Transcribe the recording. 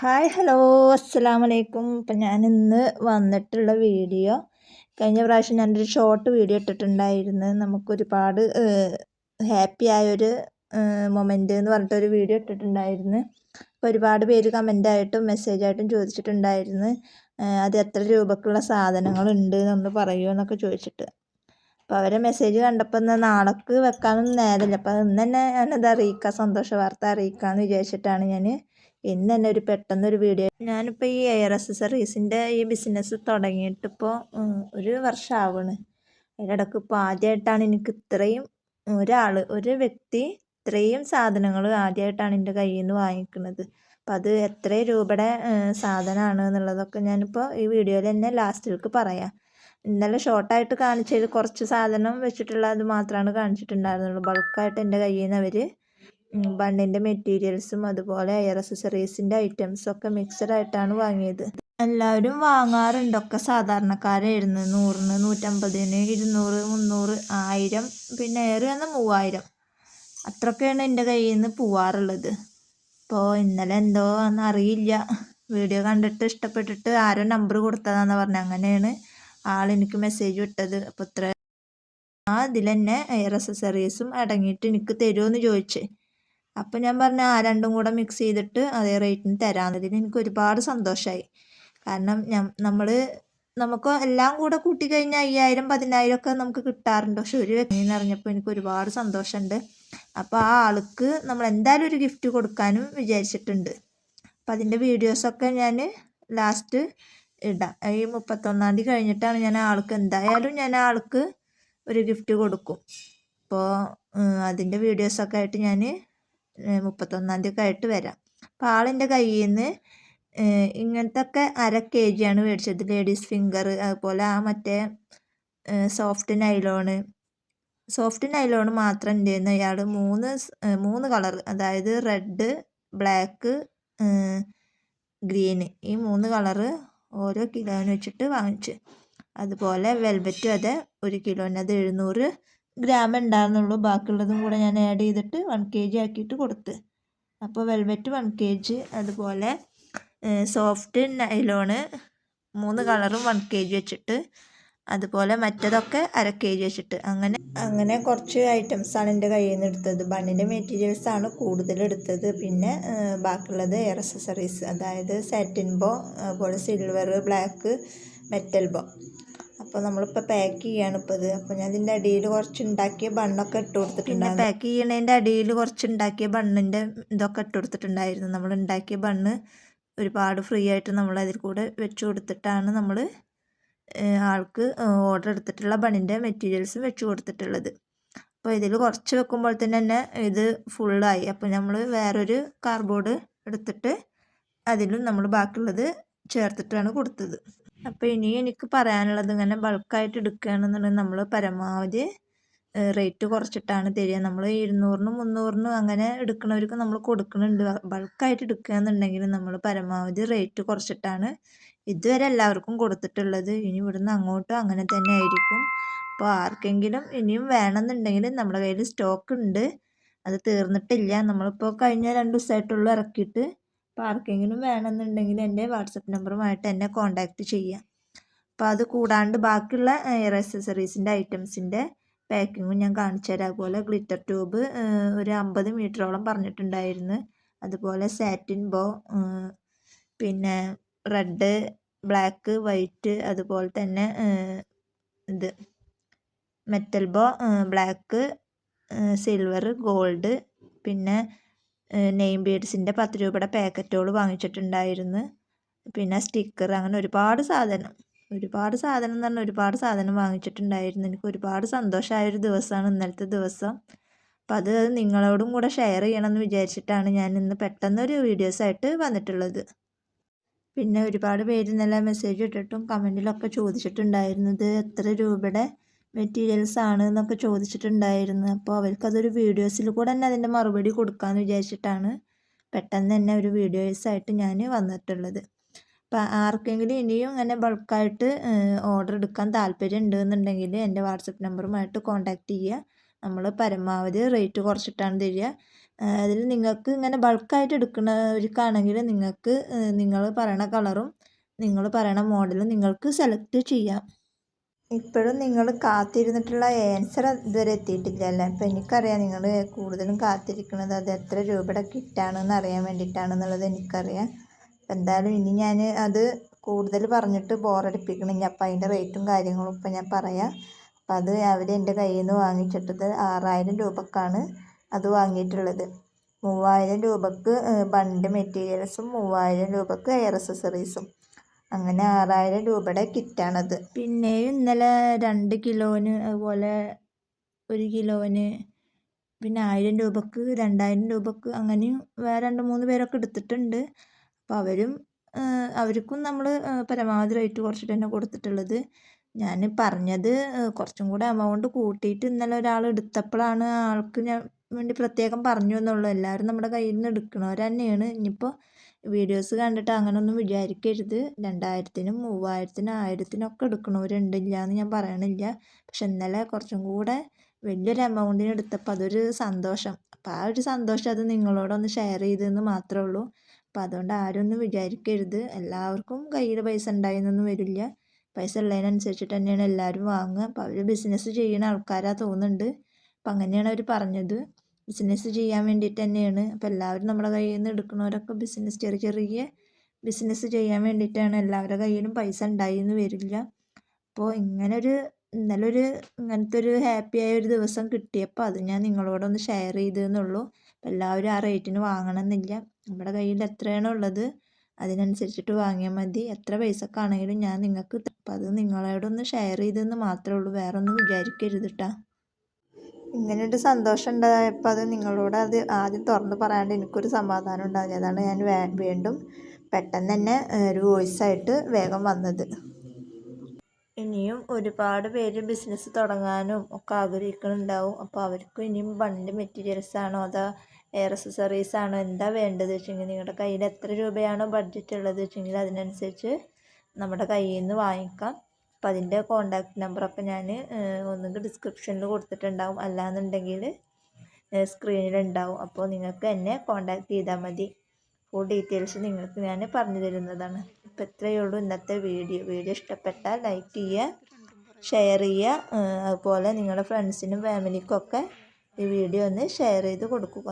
Hi hello അസ്സാം വലൈക്കും ഇപ്പം ഞാൻ ഇന്ന് വന്നിട്ടുള്ള വീഡിയോ കഴിഞ്ഞ പ്രാവശ്യം ഞാനൊരു ഷോർട്ട് വീഡിയോ ഇട്ടിട്ടുണ്ടായിരുന്നു. നമുക്കൊരുപാട് ഹാപ്പി ആയൊരു മൊമെന്റ് എന്ന് പറഞ്ഞിട്ടൊരു വീഡിയോ ഇട്ടിട്ടുണ്ടായിരുന്നു. അപ്പോൾ ഒരുപാട് പേര് കമന്റായിട്ടും മെസ്സേജായിട്ടും ചോദിച്ചിട്ടുണ്ടായിരുന്നു. അത് എത്ര രൂപക്കുള്ള സാധനങ്ങളുണ്ട് എന്നൊന്ന് പറയുമോ എന്നൊക്കെ ചോദിച്ചിട്ട്. അപ്പോൾ അവരെ മെസ്സേജ് കണ്ടപ്പോൾ എന്നാൽ നാളേക്ക് വെക്കാനൊന്നും നേരമില്ല. അപ്പോൾ ഇന്ന് തന്നെ ഞാനത് അറിയിക്കാം സന്തോഷ വാർത്ത അറിയിക്കാമെന്ന് വിചാരിച്ചിട്ടാണ് ഞാൻ ഇന്ന് തന്നെ ഒരു പെട്ടെന്നൊരു വീഡിയോ ഞാനിപ്പോൾ ഈ എയർ അക്സസറീസിന്റെ ഈ ബിസിനസ് തുടങ്ങിയിട്ടിപ്പോൾ ഒരു വർഷമാവണ് ആവണ് അതിനിടയ്ക്ക് ഇപ്പോൾ ആദ്യമായിട്ടാണ് എനിക്ക് ഇത്രയും ഒരാൾ ഒരു വ്യക്തി ഇത്രയും സാധനങ്ങൾ ആദ്യമായിട്ടാണ് എന്റെ കയ്യിൽ നിന്ന് വാങ്ങിക്കുന്നത് അപ്പം അത് എത്ര രൂപയുടെ സാധനമാണ് എന്നുള്ളതൊക്കെ ഞാനിപ്പോൾ ഈ വീഡിയോയിൽ തന്നെ ലാസ്റ്റിലേക്ക് പറയാം. ഇന്നലെ ഷോർട്ട് ആയിട്ട് കാണിച്ചതിൽ കുറച്ച് സാധനം വെച്ചിട്ടുള്ള അത് മാത്രമാണ് കാണിച്ചിട്ടുണ്ടായിരുന്നുള്ളൂ. ബൾക്കായിട്ട് എന്റെ കയ്യിൽ നിന്ന് അവർ ബണ്ണിന്റെ മെറ്റീരിയൽസും അതുപോലെ എയർ അക്സസറീസിന്റെ ഐറ്റംസൊക്കെ മിക്സഡ് ആയിട്ടാണ് വാങ്ങിയത്. എല്ലാവരും വാങ്ങാറുണ്ട്. ഒക്കെ സാധാരണക്കാരായിരുന്നു. നൂറിന് നൂറ്റമ്പതിന് ഇരുന്നൂറ് മുന്നൂറ് ആയിരം പിന്നെ ഏറെ വന്ന മൂവായിരം. അത്രയൊക്കെയാണ് എന്റെ കയ്യിൽ നിന്ന് പോവാറുള്ളത്. ഇപ്പോൾ ഇന്നലെ എന്തോ എന്നറിയില്ല വീഡിയോ കണ്ടിട്ട് ഇഷ്ടപ്പെട്ടിട്ട് ആരോ നമ്പർ കൊടുത്തതാണെന്ന് പറഞ്ഞത്. അങ്ങനെയാണ് ആൾ എനിക്ക് മെസ്സേജ് വിട്ടത്. അപ്പോൾ ഇത്ര ആ ഇതിൽ തന്നെ എയർ അക്സസറീസും അടങ്ങിയിട്ട് എനിക്ക് തരുമെന്ന് ചോദിച്ചേ. അപ്പൊ ഞാൻ പറഞ്ഞു ആ രണ്ടും കൂടെ മിക്സ് ചെയ്തിട്ട് അതേ റേറ്റിന് തരാമെന്നതിന് എനിക്ക് ഒരുപാട് സന്തോഷമായി കാരണം നമ്മൾ നമുക്ക് എല്ലാം കൂടെ കൂട്ടി കഴിഞ്ഞാൽ അയ്യായിരം പതിനായിരം ഒക്കെ നമുക്ക് കിട്ടാറുണ്ട്. പക്ഷെ ഒരു വ്യക്തിന്ന് അറിഞ്ഞപ്പോൾ എനിക്ക് ഒരുപാട് സന്തോഷമുണ്ട് അപ്പോൾ ആ ആൾക്ക് നമ്മൾ എന്തായാലും ഒരു ഗിഫ്റ്റ് കൊടുക്കാനും വിചാരിച്ചിട്ടുണ്ട്. അപ്പം അതിന്റെ വീഡിയോസൊക്കെ ഞാൻ ലാസ്റ്റ് ഇടാം. ഈ മുപ്പത്തൊന്നാം തീയതി കഴിഞ്ഞിട്ടാണ് ഞാൻ ആൾക്ക് എന്തായാലും ഞാൻ ആൾക്ക് ഒരു ഗിഫ്റ്റ് കൊടുക്കും. അപ്പോൾ അതിന്റെ വീഡിയോസൊക്കെ ആയിട്ട് ഞാൻ മുപ്പത്തൊന്നാം തീയതി ഒക്കെ ആയിട്ട് വരാം. അപ്പോൾ ആളിന്റെ കയ്യിൽ നിന്ന് ഇങ്ങനത്തെ ഒക്കെ അര കെ ജിയാണ് മേടിച്ചത്. ലേഡീസ് ഫിംഗർ അതുപോലെ ആ മറ്റേ സോഫ്റ്റ് നൈലോണ് സോഫ്റ്റ് നൈലോൺ മാത്രം എന്റെ അയാൾ മൂന്ന് മൂന്ന് കളർ അതായത് റെഡ് ബ്ലാക്ക് ഗ്രീന് ഈ മൂന്ന് കളറ് ഓരോ കിലോന് വെച്ചിട്ട് വാങ്ങിച്ച്. അതുപോലെ വെൽവെറ്റും അതെ ഒരു കിലോന്. അത് എഴുന്നൂറ് ഗ്രാം ഉണ്ടായിരുന്നുള്ളൂ ബാക്കിയുള്ളതും കൂടെ ഞാൻ ആഡ് ചെയ്തിട്ട് വൺ കെ ജി ആക്കിയിട്ട് കൊടുത്ത്. അപ്പോൾ വെൽവെറ്റ് വൺ കെ ജി അതുപോലെ സോഫ്റ്റ് നൈലോണ് മൂന്ന് കളറും വൺ കെ ജി വെച്ചിട്ട് അതുപോലെ മറ്റതൊക്കെ അര കെ ജി വെച്ചിട്ട്. അങ്ങനെ അങ്ങനെ കുറച്ച് ഐറ്റംസാണ് എന്റെ കയ്യിൽ നിന്ന് എടുത്തത്. ബണ്ണിന്റെ മെറ്റീരിയൽസാണ് കൂടുതൽ എടുത്തത്. പിന്നെ ബാക്കിയുള്ളത് എയർ അക്സസറീസ് അതായത് സാറ്റിൻ ബോ അതുപോലെ സിൽവർ ബ്ലാക്ക് മെറ്റൽ ബോ അപ്പോൾ നമ്മളിപ്പോൾ പാക്ക് ചെയ്യാണ് ഇപ്പോൾ ഇത്. അപ്പോൾ ഞാൻ ഇതിന്റെ അടിയിൽ കുറച്ച് ഉണ്ടാക്കിയ ബണ്ണൊക്കെ ഇട്ട് കൊടുത്തിട്ടുണ്ട് പാക്ക് ചെയ്യണതിന്റെ അടിയിൽ കുറച്ച് ഉണ്ടാക്കിയ ബണ്ണിന്റെ ഇതൊക്കെ ഇട്ട് കൊടുത്തിട്ടുണ്ടായിരുന്നു. നമ്മൾ ഉണ്ടാക്കിയ ബണ്ണ് ഒരുപാട് ഫ്രീ ആയിട്ട് നമ്മൾ അതിൽ കൂടെ വെച്ച് കൊടുത്തിട്ടാണ് നമ്മൾ ആൾക്ക് ഓർഡർ എടുത്തിട്ടുള്ള ബണ്ണിന്റെ മെറ്റീരിയൽസും വെച്ച് കൊടുത്തിട്ടുള്ളത്. അപ്പോൾ ഇതിൽ കുറച്ച് വെക്കുമ്പോൾ തന്നെ തന്നെ ഇത് ഫുള്ളായി അപ്പോൾ നമ്മൾ വേറൊരു കാർഡ്ബോർഡ് എടുത്തിട്ട് അതിലും നമ്മൾ ബാക്കിയുള്ളത് ചേർത്തിട്ടാണ് കൊടുത്തത്. അപ്പോൾ ഇനി എനിക്ക് പറയാനുള്ളത് ഇങ്ങനെ ബൾക്കായിട്ട് എടുക്കുകയാണെന്നുണ്ടെങ്കിൽ നമ്മൾ പരമാവധി റേറ്റ് കുറച്ചിട്ടാണ് തരിക. നമ്മൾ ഇരുന്നൂറിനും മുന്നൂറിനും അങ്ങനെ എടുക്കുന്നവർക്ക് നമ്മൾ കൊടുക്കുന്നുണ്ട് ബൾക്കായിട്ട് എടുക്കുകയാണെന്നുണ്ടെങ്കിൽ നമ്മൾ പരമാവധി റേറ്റ് കുറച്ചിട്ടാണ് ഇതുവരെ എല്ലാവർക്കും കൊടുത്തിട്ടുള്ളത്. ഇനി ഇവിടുന്ന് അങ്ങോട്ടും അങ്ങനെ തന്നെ ആയിരിക്കും. അപ്പോൾ ആർക്കെങ്കിലും ഇനിയും വേണമെന്നുണ്ടെങ്കിൽ നമ്മുടെ കയ്യിൽ സ്റ്റോക്ക് ഉണ്ട്. അത് തീർന്നിട്ടില്ല. നമ്മളിപ്പോൾ കഴിഞ്ഞ രണ്ട് ദിവസമായിട്ടുള്ളൂ ഇറക്കിയിട്ട്. അപ്പോൾ ആർക്കെങ്കിലും വേണമെന്നുണ്ടെങ്കിൽ എന്റെ വാട്സപ്പ് നമ്പറുമായിട്ട് എന്നെ കോൺടാക്റ്റ് ചെയ്യാം. അപ്പോൾ അത് കൂടാണ്ട് ബാക്കിയുള്ള എയർ അക്സസറീസിന്റെ ഐറ്റംസിന്റെ പാക്കിങ്ങും ഞാൻ കാണിച്ചു തരാം. അതുപോലെ ഗ്ലിറ്റർ ട്യൂബ് ഒരു അമ്പത് മീറ്ററോളം പറഞ്ഞിട്ടുണ്ടായിരുന്നു. അതുപോലെ സാറ്റിൻ ബോ പിന്നെ റെഡ് ബ്ലാക്ക് വൈറ്റ് അതുപോലെ തന്നെ ഇത് metal bow black silver gold പിന്നെ നെയിം ബീഡ്സിന്റെ പത്ത് രൂപയുടെ പാക്കറ്റുകൾ വാങ്ങിച്ചിട്ടുണ്ടായിരുന്നു. പിന്നെ സ്റ്റിക്കർ അങ്ങനെ ഒരുപാട് സാധനം ഒരുപാട് സാധനം എന്ന് പറഞ്ഞാൽ ഒരുപാട് സാധനം വാങ്ങിച്ചിട്ടുണ്ടായിരുന്നു. എനിക്ക് ഒരുപാട് സന്തോഷമായൊരു ദിവസമാണ് ഇന്നലത്തെ ദിവസം. അപ്പം അത് നിങ്ങളോടും കൂടെ ഷെയർ ചെയ്യണമെന്ന് വിചാരിച്ചിട്ടാണ് ഞാൻ ഇന്ന് പെട്ടെന്നൊരു വീഡിയോസായിട്ട് വന്നിട്ടുള്ളത്. പിന്നെ ഒരുപാട് പേര് ഇന്നലെ മെസ്സേജ് ഇട്ടിട്ടും കമന്റിലൊക്കെ ചോദിച്ചിട്ടുണ്ടായിരുന്നത് എത്ര രൂപയുടെ മെറ്റീരിയൽസ് ആണ് എന്നൊക്കെ ചോദിച്ചിട്ടുണ്ടായിരുന്നു. അപ്പോൾ അവർക്കതൊരു വീഡിയോസിൽ കൂടെ തന്നെ അതിന്റെ മറുപടി കൊടുക്കാമെന്ന് വിചാരിച്ചിട്ടാണ് പെട്ടെന്ന് തന്നെ ഒരു വീഡിയോസ് ആയിട്ട് ഞാൻ വന്നിട്ടുള്ളത്. അപ്പോൾ ആർക്കെങ്കിലും ഇനിയും ഇങ്ങനെ ബൾക്കായിട്ട് ഓർഡർ എടുക്കാൻ താല്പര്യം ഉണ്ടെന്നുണ്ടെങ്കിൽ എന്റെ വാട്സപ്പ് നമ്പറുമായിട്ട് കോൺടാക്റ്റ് ചെയ്യുക. നമ്മൾ പരമാവധി റേറ്റ് കുറച്ചിട്ടാണ് തരിക. അതിൽ നിങ്ങൾക്ക് ഇങ്ങനെ ബൾക്കായിട്ട് എടുക്കുന്നവർക്കാണെങ്കിൽ നിങ്ങൾക്ക് നിങ്ങൾ പറയണ കളറും നിങ്ങൾ പറയണ മോഡലും നിങ്ങൾക്ക് സെലക്ട് ചെയ്യാം. ഇപ്പോഴും നിങ്ങൾ കാത്തിരുന്നിട്ടുള്ള ആൻസർ ഇതുവരെ എത്തിയിട്ടില്ല അല്ലേ? അപ്പം എനിക്കറിയാം നിങ്ങൾ കൂടുതലും കാത്തിരിക്കുന്നത് അത് എത്ര രൂപയുടെ കിറ്റാണെന്ന് അറിയാൻ വേണ്ടിയിട്ടാണെന്നുള്ളത് എനിക്കറിയാം. അപ്പം എന്തായാലും ഇനി ഞാൻ അത് കൂടുതൽ പറഞ്ഞിട്ട് ബോറടിപ്പിക്കണില്ല അപ്പം അതിന്റെ റേറ്റും കാര്യങ്ങളും ഇപ്പം ഞാൻ പറയാം. അപ്പം അത് അവർ എന്റെ കയ്യിൽ നിന്ന് വാങ്ങിച്ചിട്ടത് ആറായിരം രൂപക്കാണ്. അത് വാങ്ങിയിട്ടുള്ളത്. മൂവായിരം രൂപക്ക് ബണ്ട് മെറ്റീരിയൽസും മൂവായിരം രൂപക്ക് എയർ അക്സസറീസും അങ്ങനെ ആറായിരം രൂപയുടെ കിറ്റാണത്. പിന്നെയും ഇന്നലെ രണ്ട് കിലോന് അതുപോലെ ഒരു കിലോന് പിന്നെ ആയിരം രൂപക്ക് രണ്ടായിരം രൂപക്ക് അങ്ങനെയും വേറെ രണ്ട് മൂന്ന് പേരൊക്കെ എടുത്തിട്ടുണ്ട്. അപ്പോൾ അവരും അവർക്കും നമ്മൾ പരമാവധി റേറ്റ് കുറച്ചിട്ട് തന്നെ കൊടുത്തിട്ടുള്ളത്. ഞാൻ പറഞ്ഞത് കുറച്ചും കൂടെ എമൗണ്ട് കൂട്ടിയിട്ട് ഇന്നലെ ഒരാൾ എടുത്തപ്പോഴാണ് ആൾക്ക് ഞാൻ വേണ്ടി പ്രത്യേകം പറഞ്ഞു എന്നുള്ളൂ. എല്ലാവരും നമ്മുടെ കയ്യിൽ നിന്ന് എടുക്കണവർ തന്നെയാണ് ഇനിയിപ്പോൾ വീഡിയോസ് കണ്ടിട്ട് അങ്ങനെയൊന്നും വിചാരിക്കരുത്. രണ്ടായിരത്തിനും മൂവായിരത്തിനും ആയിരത്തിനൊക്കെ എടുക്കണവരുണ്ട് ഇല്ല എന്ന് ഞാൻ പറയണില്ല. പക്ഷെ ഇന്നലെ കുറച്ചും കൂടെ വലിയൊരു എമൗണ്ടിന് എടുത്തപ്പോൾ അതൊരു സന്തോഷം. അപ്പോൾ ആ ഒരു സന്തോഷം അത് നിങ്ങളോടൊന്ന് ഷെയർ ചെയ്തെന്ന് മാത്രമേ ഉള്ളൂ. അപ്പോൾ അതുകൊണ്ട് ആരും ഒന്നും വിചാരിക്കരുത്. എല്ലാവർക്കും കയ്യിൽ പൈസ ഉണ്ടായെന്നൊന്നും വരില്ല. പൈസ ഉള്ളതിനനുസരിച്ചിട്ട് തന്നെയാണ് എല്ലാവരും വാങ്ങുക. അപ്പോൾ അവർ ബിസിനസ് ചെയ്യുന്ന ആൾക്കാരാണ് തോന്നുന്നുണ്ട്. അപ്പം അങ്ങനെയാണ് അവർ പറഞ്ഞത്. ബിസിനസ് ചെയ്യാൻ വേണ്ടിയിട്ട് തന്നെയാണ്. അപ്പോൾ എല്ലാവരും നമ്മുടെ കയ്യിൽ നിന്ന് എടുക്കുന്നവരൊക്കെ ബിസിനസ് ചെറിയ ചെറിയ ബിസിനസ് ചെയ്യാൻ വേണ്ടിയിട്ടാണ്. എല്ലാവരുടെ കയ്യിലും പൈസ ഉണ്ടായി എന്ന് വരില്ല. അപ്പോൾ ഇങ്ങനൊരു ഇന്നലെ ഒരു ഇങ്ങനത്തെ ഒരു ഹാപ്പി ആയ ഒരു ദിവസം കിട്ടിയപ്പോൾ അത് ഞാൻ നിങ്ങളോടൊന്ന് ഷെയർ ചെയ്തെന്നുള്ളൂ എല്ലാവരും ആ റേറ്റിന് വാങ്ങണമെന്നില്ല നമ്മുടെ കയ്യിൽ എത്രയാണോ ഉള്ളത് അതിനനുസരിച്ചിട്ട് വാങ്ങിയാൽ മതി. എത്ര പൈസക്കാണെങ്കിലും ഞാൻ നിങ്ങൾക്ക് അപ്പം അത് നിങ്ങളോടൊന്ന് ഷെയർ ചെയ്തെന്ന് മാത്രമേ ഉള്ളൂ. വേറൊന്നും വിചാരിക്കരുത് കേട്ടോ ഇങ്ങനെയൊരു സന്തോഷം ഉണ്ടായപ്പോൾ അത് നിങ്ങളോട് അത് ആദ്യം തുറന്ന് പറയാണ്ട് എനിക്കൊരു സമാധാനം ഉണ്ടാവില്ല അതാണ് ഞാൻ വീണ്ടും പെട്ടെന്ന് തന്നെ ഒരു വോയിസായിട്ട് വേഗം വന്നത്. ഇനിയും ഒരുപാട് പേര് ബിസിനസ് തുടങ്ങാനും ഒക്കെ ആഗ്രഹിക്കുന്നുണ്ടാവും. അപ്പോൾ അവർക്കും ഇനിയും ബണ്ട് മെറ്റീരിയൽസ് ആണോ അതോ എയർ അക്സസറീസ് ആണോ എന്താ വേണ്ടത് വെച്ചെങ്കിൽ നിങ്ങളുടെ കയ്യിൽ എത്ര രൂപയാണോ ബഡ്ജറ്റ് ഉള്ളത് വെച്ചെങ്കിൽ അതിനനുസരിച്ച് നമ്മുടെ കയ്യിൽ നിന്ന് വാങ്ങിക്കാം. അപ്പം അതിന്റെ കോണ്ടാക്ട് നമ്പറൊക്കെ ഞാൻ ഒന്നുകിൽ ഡിസ്ക്രിപ്ഷനിൽ കൊടുത്തിട്ടുണ്ടാവും. അല്ലാന്നുണ്ടെങ്കിൽ സ്ക്രീനിലുണ്ടാവും അപ്പോൾ നിങ്ങൾക്ക് എന്നെ കോണ്ടാക്ട് ചെയ്താൽ മതി. ഫുൾ ഡീറ്റെയിൽസ് നിങ്ങൾക്ക് ഞാൻ പറഞ്ഞു തരുന്നതാണ്. ഇപ്പോൾ ഇത്രയേ ഉള്ളൂ ഇന്നത്തെ വീഡിയോ. വീഡിയോ ഇഷ്ടപ്പെട്ടാൽ ലൈക്ക് ചെയ്യുക ഷെയർ ചെയ്യുക അതുപോലെ നിങ്ങളുടെ ഫ്രണ്ട്സിനും ഫാമിലിക്കും ഒക്കെ ഈ വീഡിയോ ഒന്ന് ഷെയർ ചെയ്ത് കൊടുക്കുക.